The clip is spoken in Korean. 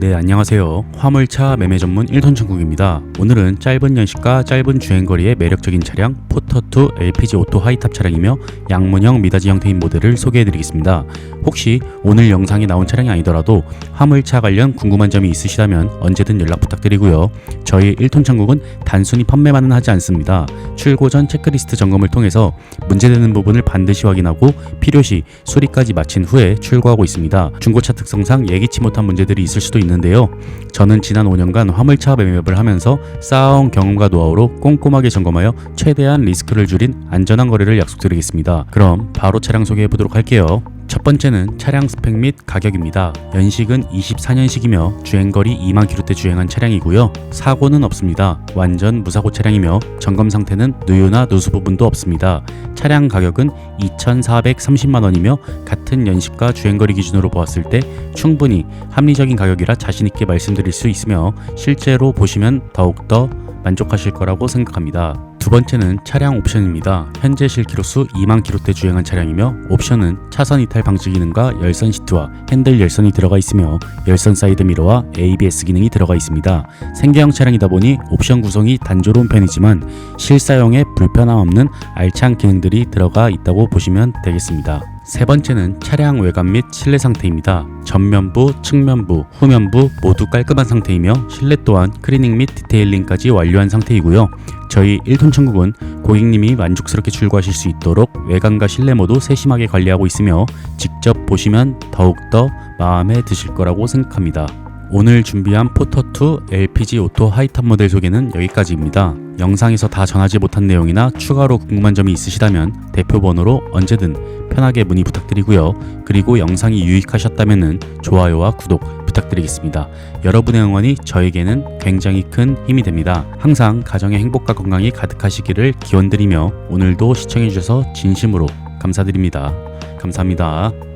네, 안녕하세요. 화물차 매매 전문 1톤 천국입니다. 오늘은 짧은 연식과 짧은 주행거리의 매력적인 차량 포터2 LPG 오토 하이탑 차량이며 양문형 미닫이 형태인 모델을 소개해드리겠습니다. 혹시 오늘 영상에 나온 차량이 아니더라도 화물차 관련 궁금한 점이 있으시다면 언제든 연락 부탁드리고요. 저희 1톤 천국은 단순히 판매만은 하지 않습니다. 출고 전 체크리스트 점검을 통해서 문제되는 부분을 반드시 확인하고 필요시 수리까지 마친 후에 출고하고 있습니다. 중고차 특성상 예기치 못한 문제들이 있을 수도 있는 데요. 저는 지난 5년간 화물차 매매업을 하면서 쌓아온 경험과 노하우로 꼼꼼하게 점검하여 최대한 리스크를 줄인 안전한 거래를 약속드리겠습니다. 그럼 바로 차량 소개해 보도록 할게요. 첫 번째는 차량 스펙 및 가격입니다. 연식은 24년식이며 주행거리 2만 킬로대 주행한 차량이고요. 사고는 없습니다. 완전 무사고 차량이며 점검 상태는 누유나 누수 부분도 없습니다. 차량 가격은 2,430만 원이며 같은 연식과 주행거리 기준으로 보았을 때 충분히 합리적인 가격이라 자신 있게 말씀드릴 수 있으며 실제로 보시면 더욱더 만족하실 거라고 생각합니다. 두 번째는 차량 옵션입니다. 현재 실키로수 2만 킬로대 주행한 차량이며 옵션은 차선 이탈 방지 기능과 열선 시트와 핸들 열선이 들어가 있으며 열선 사이드 미러와 ABS 기능이 들어가 있습니다. 생계형 차량이다 보니 옵션 구성이 단조로운 편이지만 실사용에 불편함 없는 알찬 기능들이 들어가 있다고 보시면 되겠습니다. 세 번째는 차량 외관 및 실내 상태입니다. 전면부, 측면부, 후면부 모두 깔끔한 상태이며 실내 또한 클리닝 및 디테일링까지 완료한 상태이고요. 저희 1톤 천국은 고객님이 만족스럽게 출고하실 수 있도록 외관과 실내 모두 세심하게 관리하고 있으며 직접 보시면 더욱더 마음에 드실 거라고 생각합니다. 오늘 준비한 포터2 LPG 오토 하이탑 모델 소개는 여기까지입니다. 영상에서 다 전하지 못한 내용이나 추가로 궁금한 점이 있으시다면 대표 번호로 언제든 편하게 문의 부탁드리고요. 그리고 영상이 유익하셨다면 좋아요와 구독 부탁드리겠습니다. 여러분의 응원이 저에게는 굉장히 큰 힘이 됩니다. 항상 가정의 행복과 건강이 가득하시기를 기원드리며 오늘도 시청해주셔서 진심으로 감사드립니다. 감사합니다.